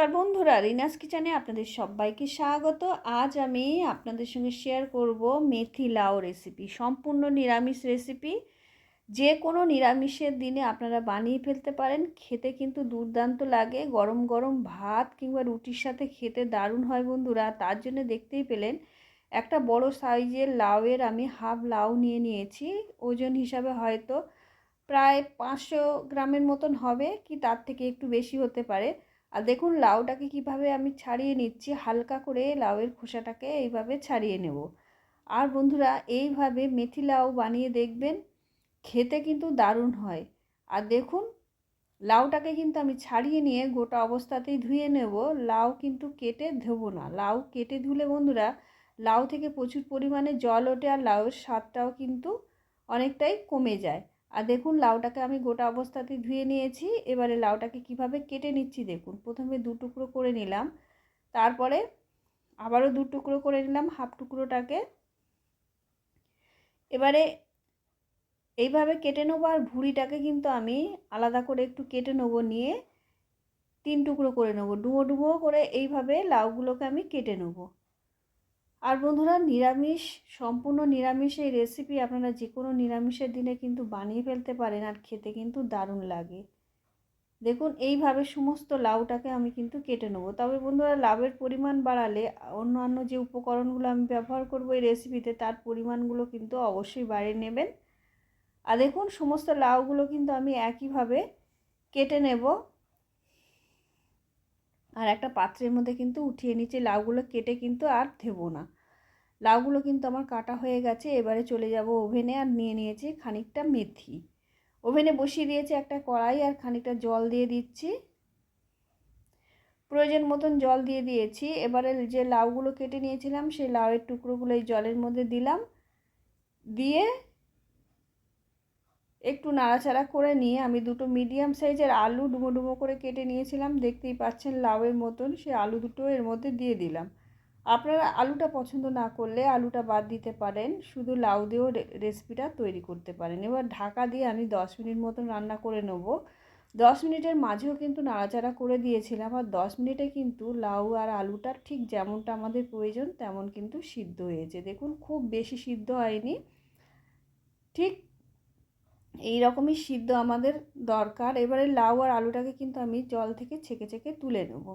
নমস্কার বন্ধুরা, রিনাস কিচেনে আপনাদের সবাইকে স্বাগত। আজ আমি আপনাদের সঙ্গে শেয়ার করব মেথি লাউ রেসিপি সম্পূর্ণ নিরামিষ রেসিপি যে কোনো নিরামিষের দিনে আপনারা বানিয়ে ফেলতে পারেন, খেতে কিন্তু দুর্দান্ত লাগে। গরম গরম ভাত কিংবা রুটির সাথে খেতে দারুণ হয় বন্ধুরা, তার জন্য দেখতেই পেলেন একটা বড় সাইজের লাউয়ের আমি হাফ লাউ নিয়ে নিয়েছি। ওজন হিসাবে হয়তো প্রায় পাঁচশো গ্রামের মতন হবে, কি তার থেকে একটু বেশি হতে পারে। আর দেখুন, লাউটাকে কীভাবে আমি ছাড়িয়ে নিচ্ছি, হালকা করে লাউয়ের খোসাটাকে এইভাবে ছাড়িয়ে নেব। আর বন্ধুরা, এইভাবে মেথি লাউ বানিয়ে দেখবেন, খেতে কিন্তু দারুণ হয়। আর দেখুন, লাউটাকে কিন্তু আমি ছাড়িয়ে নিয়ে গোটা অবস্থাতেই ধুয়ে নেব। লাউ কিন্তু কেটে ধোবো না। লাউ কেটে ধুলে বন্ধুরা, লাউ থেকে প্রচুর পরিমাণে জল ওঠে আর লাউয়ের স্বাদটাও কিন্তু অনেকটাই কমে যায়। আর দেখুন, লাউটাকে আমি গোটা অবস্থাতে ধুয়ে নিয়েছি। এবারে লাউটাকে কীভাবে কেটে নিচ্ছি দেখুন। প্রথমে দু টুকরো করে নিলাম। তারপরে আবারও দু টুকরো করে নিলাম হাফ টুকরোটাকে। এবারে এইভাবে কেটে নেব আর ভুঁড়িটাকে কিন্তু আমি আলাদা করে একটু কেটে নেব নিয়ে তিন টুকরো করে নেব। ডুবো ডুবো করে এইভাবে লাউগুলোকে আমি কেটে নেব। আর বন্ধুরা নিরামিষ, সম্পূর্ণ নিরামিষ এই রেসিপি আপনারা যে কোনো নিরামিষের দিনে কিন্তু বানিয়ে ফেলতে পারেন আর খেতে কিন্তু দারুণ লাগে। দেখুন, এইভাবে সমস্ত লাউটাকে আমি কিন্তু কেটে নেব। তবে বন্ধুরা, লাউয়ের পরিমাণ বাড়ালে অন্যান্য যে উপকরণগুলো আমি ব্যবহার করব এই রেসিপিতে তার পরিমাণগুলো কিন্তু অবশ্যই বাড়িয়ে নেবেন। আর দেখুন, সমস্ত লাউগুলো কিন্তু আমি একইভাবে কেটে নেব। আর একটা পাত্রের মধ্যে কিন্তু উঠিয়ে নিচে লাউগুলো কেটে কিন্তু আর দেবো না। লাউগুলো কিন্তু আমার কাটা হয়ে গেছে, এবারে চলে যাব ওভেনে আর নিয়ে নিয়েছি খানিকটা মেথি। ওভেনে বসিয়ে দিয়েছি একটা কড়াই আর খানিকটা জল দিয়ে দিচ্ছি। প্রয়োজন মতন জল দিয়ে দিয়েছি, এবারে যে লাউগুলো কেটে নিয়েছিলাম সেই লাউয়ের টুকরোগুলো এই জলের মধ্যে দিলাম। দিয়ে একটু নাড়াচাড়া করে নিয়ে আমি দুটো মিডিয়াম সাইজের আলু ডুমো ডুমো করে কেটে নিয়েছিলাম। দেখতেই পাচ্ছেন লাউয়ের মতন, সে আলু দুটো এর মধ্যে দিয়ে দিলাম। আপনারা আলুটা পছন্দ না করলে আলুটা বাদ দিতে পারেন, শুধু লাউ দিয়েও রেসিপিটা তৈরি করতে পারেন। এবার ঢাকা দিয়ে আমি দশ মিনিট মতন রান্না করে নেব। দশ মিনিটের মাঝেও কিন্তু নাড়াচাড়া করে দিয়েছিলাম আর দশ মিনিটে কিন্তু লাউ আর আলুটা ঠিক যেমনটা আমাদের প্রয়োজন তেমন কিন্তু সিদ্ধ হয়েছে। দেখুন, খুব বেশি সিদ্ধ হয়নি। ঠিক এই রকমই সিদ্ধ আমাদের দরকার। এবারে লাউ আর আলুটাকে কিন্তু আমি জল থেকে ছেঁকে ছেঁকে তুলে নেব।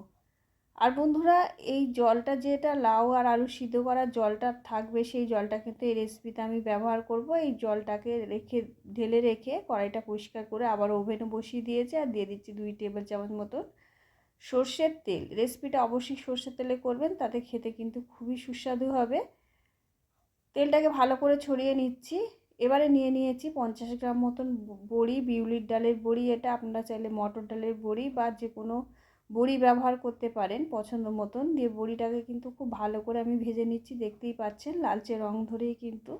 আর বন্ধুরা, এই জলটা যেটা লাউ আর আলু সিদ্ধ করার জলটা থাকবে, সেই জলটা কিন্তু এই রেসিপিতে আমি ব্যবহার করব। এই জলটাকে রেখে, ঢেলে রেখে কড়াইটা পরিষ্কার করে আবার ওভেনে বসিয়ে দিয়েছে আর দিয়ে দিচ্ছি দুই টেবিল চামচ মতো সর্ষের তেল। রেসিপিটা অবশ্যই সর্ষের তেলে করবেন, তাতে খেতে কিন্তু খুবই সুস্বাদু হবে। তেলটাকে ভালো করে ছড়িয়ে নিচ্ছি। এবারে নিয়ে নিয়েছি পঞ্চাশ গ্রাম মতন বড়ি, বিউলির ডালের বড়ি, এটা আপনারা চাইলে মটর ডালের বড়ি বা যে কোনো বড়ি ব্যবহার করতে পারেন পছন্দ মতন। দিয়ে বড়িটাকে কিন্তু খুব ভালো করে আমি ভেজে নিচ্ছি, দেখতেই পাচ্ছেন লালচে রং ধরেই কিন্তু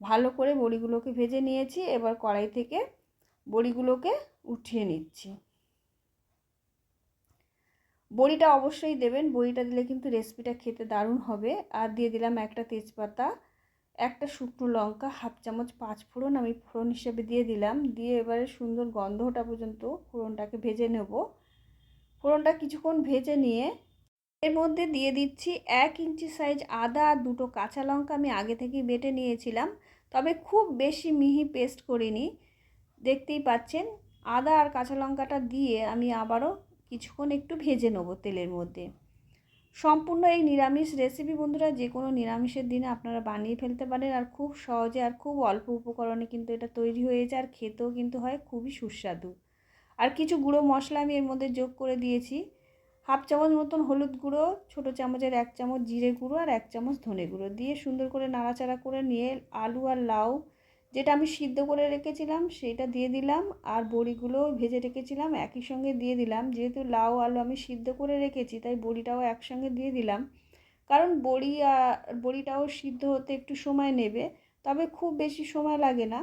ভালো করে বড়িগুলোকে ভেজে নিয়েছি। এবার কড়াই থেকে বড়িগুলোকে উঠিয়ে নিচ্ছি। বড়িটা অবশ্যই দেবেন, বড়িটা দিলে কিন্তু রেসিপিটা খেতে দারুণ হবে। আর দিয়ে দিলাম একটা তেজপাতা একটা শুকনো লঙ্কা হাফ চামচ পাঁচ ফোড়ন আমি ফোড়ন হিসেবে দিয়ে দিলাম। দিয়ে এবারে সুন্দর গন্ধটা পর্যন্ত ফোড়নটাকে ভেজে নেব। ফোড়নটা কিছুক্ষণ ভেজে নিয়ে এর মধ্যে দিয়ে দিচ্ছি এক ইঞ্চি সাইজ আদা আর দুটো কাঁচা লঙ্কা আমি আগে থেকেই বেটে নিয়েছিলাম। তবে খুব বেশি মিহি পেস্ট করিনি। দেখতেই পাচ্ছেন, আদা আর কাঁচা লঙ্কাটা দিয়ে আমি আবারও কিছুক্ষণ একটু ভেজে নেব তেলের মধ্যে। সম্পূর্ণ এই নিরামিষ রেসিপি বন্ধুরা যে কোনো নিরামিষের দিনে আপনারা বানিয়ে ফেলতে পারেন। আর খুব সহজে আর খুব অল্প উপকরণে কিন্তু এটা তৈরি হয়ে যায় আর খেতেও কিন্তু হয়, খুবই সুস্বাদু। আর কিছু গুঁড়ো মশলা আমি এর মধ্যে যোগ করে দিয়েছি। হাফ চামচ মতন হলুদ গুঁড়ো, ছোটো চামচের এক চামচ জিরে গুঁড়ো আর এক চামচ ধনে গুঁড়ো। দিয়ে সুন্দর করে নাড়াচাড়া করে নিয়ে আলু আর লাউ যেটা আমি সিদ্ধ করে রেখেছিলাম, সেটা দিয়ে দিলাম। আর বড়িগুলো ভেজে রেখেছিলাম, একই সঙ্গে দিয়ে দিলাম। যেহেতু লাউ আলু আমি সিদ্ধ করে রেখেছি, তাই বড়িটাও একসঙ্গে দিয়ে দিলাম। কারণ বড়ি আর বড়িটাও সিদ্ধ হতে একটু সময় নেবে, তবে খুব বেশি সময় লাগে না।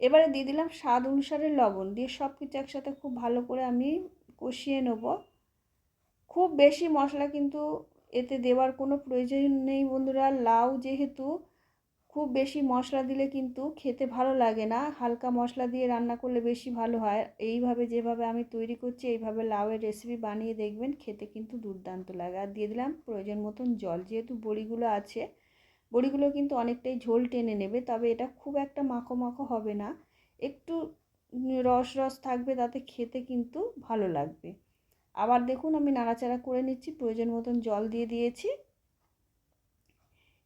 এবারে দিয়ে দিলাম স্বাদ অনুসারে লবণ, দিয়ে সব কিছু একসাথে খুব ভালো করে আমি কষিয়ে নেব। খুব বেশি মশলা কিন্তু এতে দেওয়ার কোনো প্রয়োজন নেই বন্ধুরা। লাউ যেহেতু খুব বেশি মশলা দিলে কিন্তু খেতে ভালো লাগে না। হালকা মশলা দিয়ে রান্না করলে বেশি ভালো হয়। এইভাবে যেভাবে আমি তৈরি করছি, এইভাবে লাউয়ের রেসিপি বানিয়ে দেখবেন, খেতে কিন্তু দুর্দান্ত লাগে। আর দিয়ে দিলাম প্রয়োজন মতন জল। যেহেতু বড়িগুলো আছে, বড়িগুলো কিন্তু অনেকটাই ঝোল টেনে নেবে, তবে এটা খুব একটা মাখো মাখো হবে না। একটু রস রস থাকবে, তাতে খেতে কিন্তু ভালো লাগবে। আবার দেখুন আমি নাড়াচাড়া করে নিচ্ছি, প্রয়োজন মতন জল দিয়ে দিয়েছি।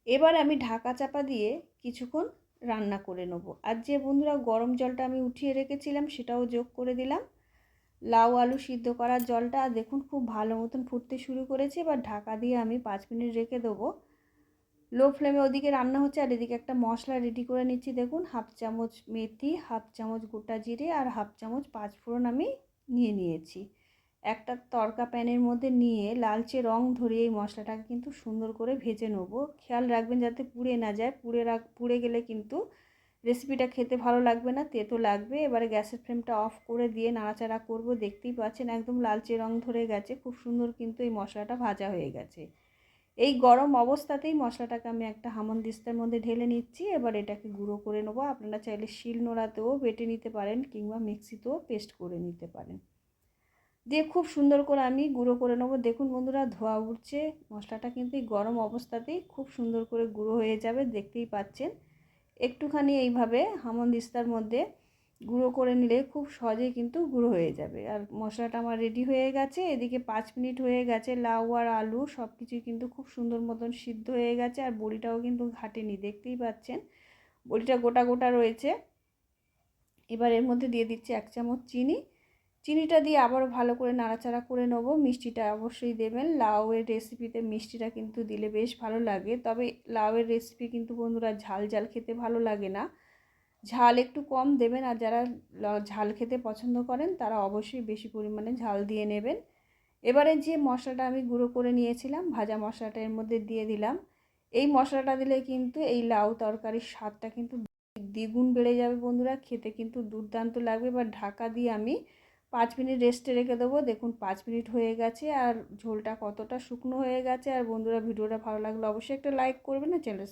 এবার আমি ঢাকা চাপা দিয়ে কিছুক্ষণ রান্না করে নেব। আর যে বন্ধুরা গরম জলটা আমি উঠিয়ে রেখেছিলাম সেটাও যোগ করে দিলাম। লাউ আলু সিদ্ধ করার জলটা দেখুন খুব ভালো মতন ফুটতে শুরু করেছে। এবার ঢাকা দিয়ে আমি পাঁচ মিনিট রেখে দেবো। লো ফ্লেমে ওদিকে রান্না হচ্ছে আর এদিকে একটা মশলা রেডি করে নিচ্ছি। দেখুন হাফ চামচ মেথি, হাফ চামচ গোটা জিরে আর হাফ চামচ পাঁচফোড়ন আমি নিয়ে নিয়েছি। একটা তরকা প্যানের মধ্যে নিয়ে লালচে রং ধরিয়ে এই মশলাটাকে কিন্তু সুন্দর করে ভেজে নেব। খেয়াল রাখবেন যাতে পুড়ে না যায়। পুড়ে রাখ, পুড়ে গেলে কিন্তু রেসিপিটা খেতে ভালো লাগবে না, তেতো লাগবে। এবারে গ্যাসের ফ্লেমটা অফ করে দিয়ে নাড়াচাড়া করব। দেখতেই পাচ্ছেন একদম লালচে রং ধরে গেছে। খুব সুন্দর কিন্তু এই মশলাটা ভাজা হয়ে গেছে। এই গরম অবস্থাতেই মশলাটাকে আমি একটা হামন দিস্তার মধ্যে ঢেলে নিচ্ছি। এবার এটাকে গুঁড়ো করে নেব। আপনারা চাইলে শিল নোড়াতেও বেটে নিতে পারেন কিংবা মিক্সিতেও পেস্ট করে নিতে পারেন। দিয়ে খুব সুন্দর করে আমি গুঁড়ো করে নেব। দেখুন বন্ধুরা, ধোয়া উঠছে। মশলাটা কিন্তু গরম অবস্থাতেই খুব সুন্দর করে গুঁড়ো হয়ে যাবে, দেখতেই পাচ্ছেন। একটুখানি এইভাবে হামন দিস্তার মধ্যে গুঁড়ো করে নিলে খুব সহজেই কিন্তু গুঁড়ো হয়ে যাবে। আর মশলাটা আমার রেডি হয়ে গেছে। এদিকে পাঁচ মিনিট হয়ে গেছে, লাউ আর আলু সব কিছুই কিন্তু খুব সুন্দর মতন সিদ্ধ হয়ে গেছে আর বড়িটাও কিন্তু ঘাটেনি, দেখতেই পাচ্ছেন। বড়িটা গোটা গোটা রয়েছে। এবার এর মধ্যে দিয়ে দিচ্ছি এক চামচ চিনি। চিনিটা দিয়ে আবারও ভালো করে নাড়াচাড়া করে নেব। মিষ্টিটা অবশ্যই দেবেন। লাউয়ের রেসিপিতে মিষ্টিটা কিন্তু দিলে বেশ ভালো লাগে। তবে লাউয়ের রেসিপি কিন্তু বন্ধুরা ঝাল ঝাল খেতে ভালো লাগে না। ঝাল একটু কম দেবেন আর যারা ঝাল খেতে পছন্দ করেন তারা অবশ্যই বেশি পরিমাণে ঝাল দিয়ে নেবেন। এবারে যে মশলাটা আমি গুঁড়ো করে নিয়েছিলাম, ভাজা মশলাটা এর মধ্যে দিয়ে দিলাম। এই মশলাটা দিলে কিন্তু এই লাউ তরকারির স্বাদটা কিন্তু দ্বিগুণ বেড়ে যাবে বন্ধুরা। খেতে কিন্তু দুর্দান্ত লাগবে এবার ঢাকা দিয়ে আমি পাঁচ মিনিট রেস্টে রেখে দেবো। দেখুন, পাঁচ মিনিট হয়ে গেছে আর ঝোলটা কতটা শুকনো হয়ে গেছে। আর বন্ধুরা, ভিডিওটা ভালো লাগলে অবশ্যই একটা লাইক করবেন না চ্যানেল